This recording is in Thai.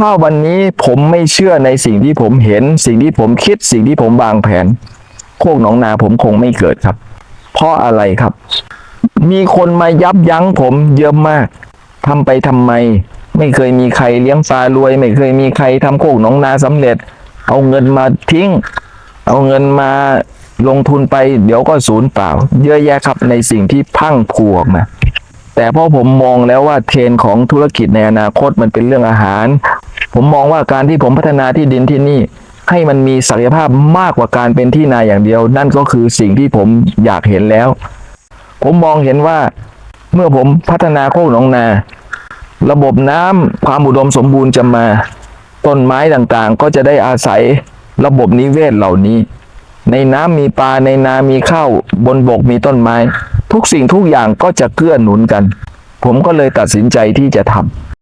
ถ้าวันนี้ผมไม่เชื่อในสิ่งที่ผมเห็น สิ่งที่ผมคิดสิ่งที่ผมวางแผน โคกหนองนาผมคงไม่เกิดครับ เพราะอะไรครับ มีคนมายับยั้งผมเยอะมากทำไปทำไม ไม่เคยมีใครเลี้ยงปลารวย ไม่เคยมีใครทำโคกหนองนาสำเร็จ เอาเงินมาทิ้ง เอาเงินมาลงทุนไปเดี๋ยวก็ศูนย์เปล่า เยอะแยะครับในสิ่งที่พังพรูกมาแต่พอผมมองแล้วว่าเทรนของธุรกิจในอนาคตมันเป็นเรื่องอาหาร ผมมองว่าการที่ผมพัฒนาที่ดินที่นี่ ให้มันมีศักยภาพมากกว่าการเป็นที่นาอย่างเดียว นั่นก็คือสิ่งที่ผมอยากเห็นแล้ว ผมมองเห็นว่าเมื่อผมพัฒนาโคกหนองนา ระบบน้ำความอุดมสมบูรณ์จะมา ต้นไม้ต่างๆ ก็จะได้อาศัยระบบนิเวศเหล่านี้ ในน้ำมีปลาในนามีข้าวบนบกมีต้นไม้ ทุกสิ่งทุกอย่างก็จะเกื้อหนุนกัน ผมก็เลยตัดสินใจที่จะทำ